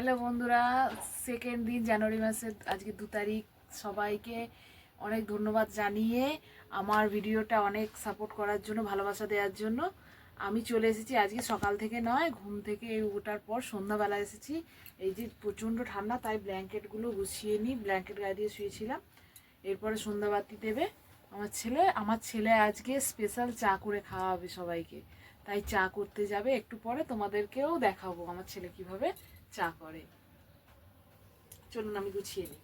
Hello বন্ধুরা second দিন জানুয়ারি মাসের আজকে দু তারিখ। সবাইকে অনেক ধন্যবাদ জানিয়ে আমার ভিডিওটা অনেক সাপোর্ট করার জন্য, ভালোবাসা দেওয়ার জন্য। আমি চলে এসেছি আজকে সকাল থেকে নয়, ঘুম থেকে ওঠার পর সন্ধ্যাবেলা এসেছি। এই যে প্রচণ্ড ঠান্ডা, তাই ব্ল্যাঙ্কেটগুলো গুছিয়ে নিই, ব্ল্যাঙ্কেট গায়ে দিয়ে শুয়েছিলাম। এরপরে সন্ধ্যাবাতি দেবে আমার ছেলে। আমার ছেলে আজকে স্পেশাল চা করে খাওয়াবে সবাইকে। তাই চা করতে যাবে, একটু পরে তোমাদেরকেও দেখাবো আমার ছেলে কীভাবে চা করে। চলুন, আমি গুছিয়ে নিই।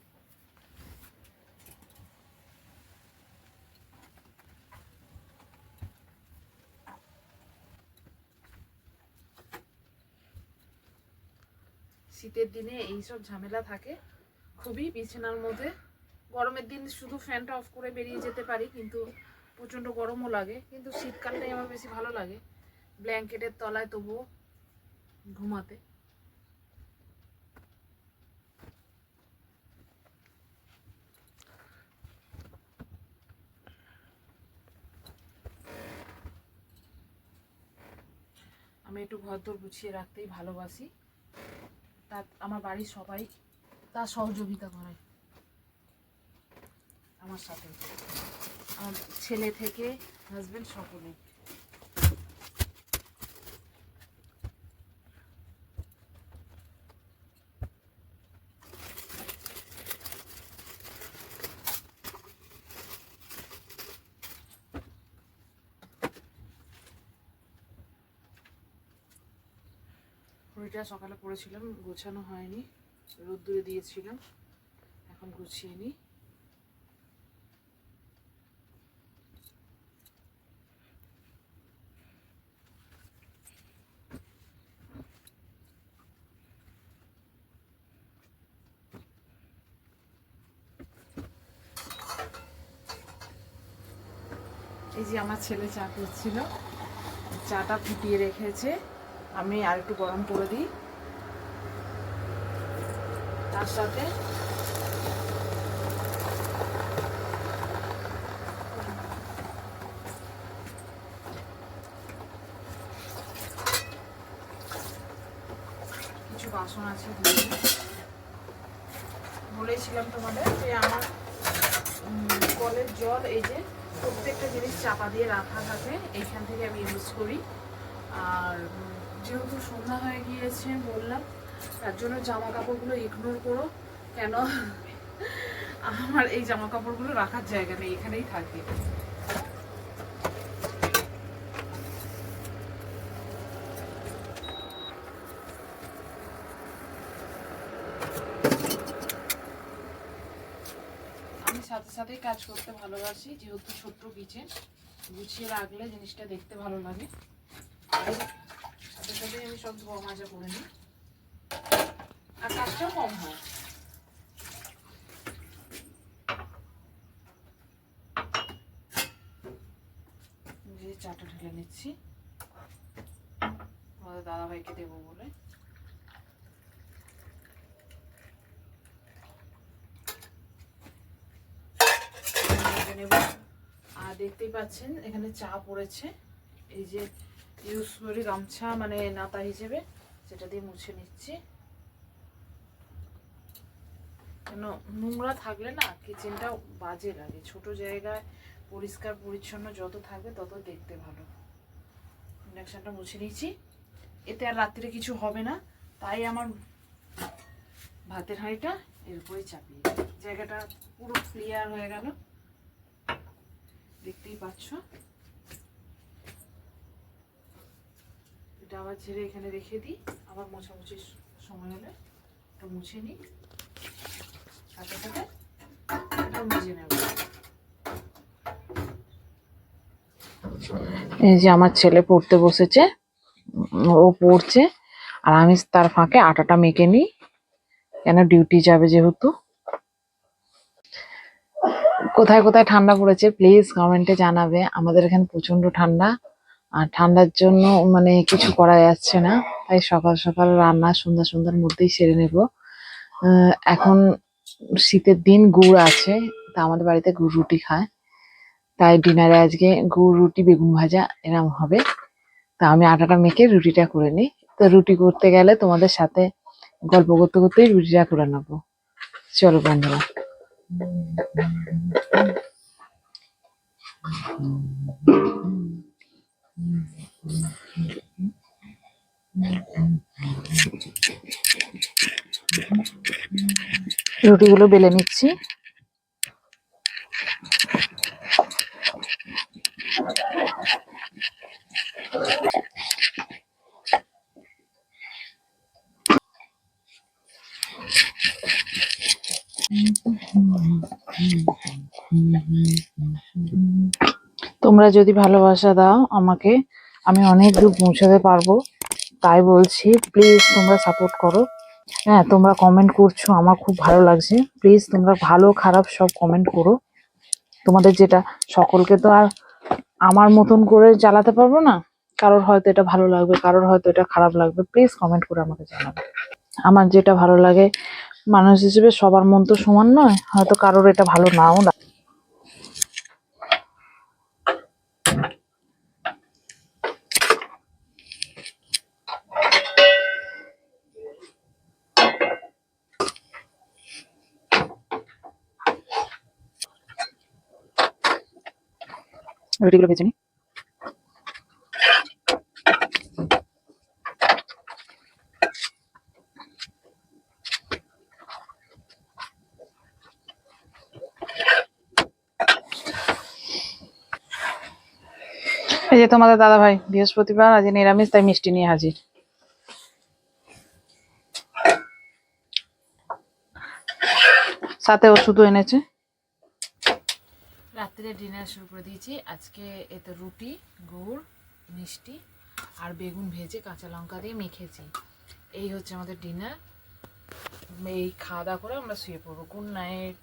শীতের দিনে এইসব ঝামেলা থাকে। খুবই বিছানার মধ্যে। গরমের দিন শুধু ফ্যানটা অফ করে বেরিয়ে যেতে পারি, কিন্তু প্রচণ্ড গরমও লাগে। কিন্তু শীতকালটাই আমার বেশি ভালো লাগে। ব্ল্যাঙ্কেটের তলায় তবুও ঘুমাতে। আমি একটু ঘরদোর গুছিয়ে রাখতেই ভালোবাসি। তা আমার বাড়ির সবাই তার সহযোগিতা করে। আমার সাথে। আমার ছেলে থেকে হাজব্যান্ড সকলে। ঘড়িটা সকালে পড়েছিলাম, গোছানো হয়নি, রোদ্দুরে দিয়েছিলাম, এখন গুছিয়ে নিই। এই যে আমার ছেলে চা করছিল চাটা ফুটিয়ে রেখেছে। আমি আর একটু গরম করে দিই। তার সাথে কিছু বাসন আছে বলেছিলাম তোমাদের যে আমার কলের জল এই যে প্রত্যেকটা জিনিস চাপা দিয়ে রাখা থাকে, এইখান থেকে আমি ইউজ করি। আর যেহেতু সন্ধ্যা হয়ে গিয়েছে বললাম, তার জন্য জামা কাপড়গুলো ইগনোর করো। কেন? আমার এই জামা কাপড়গুলো রাখার জায়গা নেই, এখানেই থাকে। আমি সাথে সাথেই কাজ করতে ভালোবাসি, যেহেতু ছোট্ট কিচেন গুছিয়ে রাখলে জিনিসটা দেখতে ভালো লাগে। সাথে আমি সব ধোয়া মাজা করে নিই। আর কাজটাও কম হয়। চাটা ঢেলে নিচ্ছি। আমাদের দাদাভাইকে দেবো বলে। নেব। আর দেখতেই পাচ্ছেন, এখানে চা পড়েছে। এই যে ইউজ করি গামছা মানে নাতা হিসেবে সেটা দিয়ে মুছে নিচ্ছি। কেন, নোংরা থাকলে না কিচেনটা বাজে লাগে। ছোট জায়গায় পরিষ্কার, পরিচ্ছন্ন যত থাকবে তত দেখতে ভালো। ইন্ডাকশানটা মুছে নিচ্ছি এতে আর রাত্রে কিছু হবে না। তাই আমার ভাতের হাঁড়িটা এর উপরেই চাপিয়ে। জায়গাটা পুরো ক্লিয়ার হয়ে গেল। দেখতেই পাচ্ছ? এটা আবার ঝেড়ে এখানে রেখে দিই। আবার মোছামুছির সময় হলে এটা মুছে নিই। সাথে সাথে এটাও মেজে নেব। এই যে আমার ছেলে পড়তে বসেছে, ও পড়ছে, আর আমি তার ফাঁকে আটাটা মেখে নিই। কেন ডিউটি যাবে যেহেতু। কোথায় কোথায় ঠান্ডা পড়েছে, প্লিজ কমেন্টে জানাবে। আমাদের এখানে প্রচণ্ড ঠান্ডা। আর ঠান্ডার জন্য মানে কিছু করা যাচ্ছে না তাই সকাল সকাল রান্না সন্ধ্যা সন্ধ্যার মধ্যেই সেরে নেব এখন শীতের দিন গুড় আছে তা আমাদের বাড়িতে গুড় রুটি খায় তাই ডিনারে আজকে গুড় রুটি বেগুন ভাজা এরম হবে তা আমি আটাটা মেখে রুটিটা করে নিই তো রুটি করতে গেলে তোমাদের সাথে গল্প করতে করতেই রুটিটা করে নেব চলো বন্ধুরা রুটিগুলো বেলে নিচ্ছি। তোমরা যদি ভালোবাসা দাও আমাকে, আমি অনেক দূর পৌঁছাতে পারব, তাই বলছি প্লিজ তোমরা সাপোর্ট করো। হ্যাঁ তোমরা কমেন্ট করছ, আমার খুব ভালো লাগছে। প্লিজ তোমরা ভালো, খারাপ সব কমেন্ট করো। তোমাদের যেটা, সকলকে তো আর আমার মতন করে চালাতে পারব না? কারোর হয়তো এটা ভালো লাগবে, কারোর হয়তো এটা খারাপ লাগবে। প্লিজ কমেন্ট করে আমাকে জানাবে। আমার যেটা ভালো লাগে, মানুষ হিসেবে সবার মন তো সমান নয়, হয়তো কারোর এটা ভালো নাও লাগে রুটিগুলো ভেজে নিই এই যে তোমাদের দাদা ভাই বৃহস্পতিবার আজ নিরামিষ, তাই মিষ্টি নিয়ে হাজির। সাথে ওষুধও এনেছে। রাত্রে ডিনার শুরু করে দিয়েছি। আজকে এতে রুটি, গুড়, মিষ্টি আর বেগুন ভেজে কাঁচা লঙ্কা দিয়ে মেখেছি। এই হচ্ছে আমাদের ডিনার এই খাওয়া দাওয়া করে আমরা শুয়ে পড়ব। Good night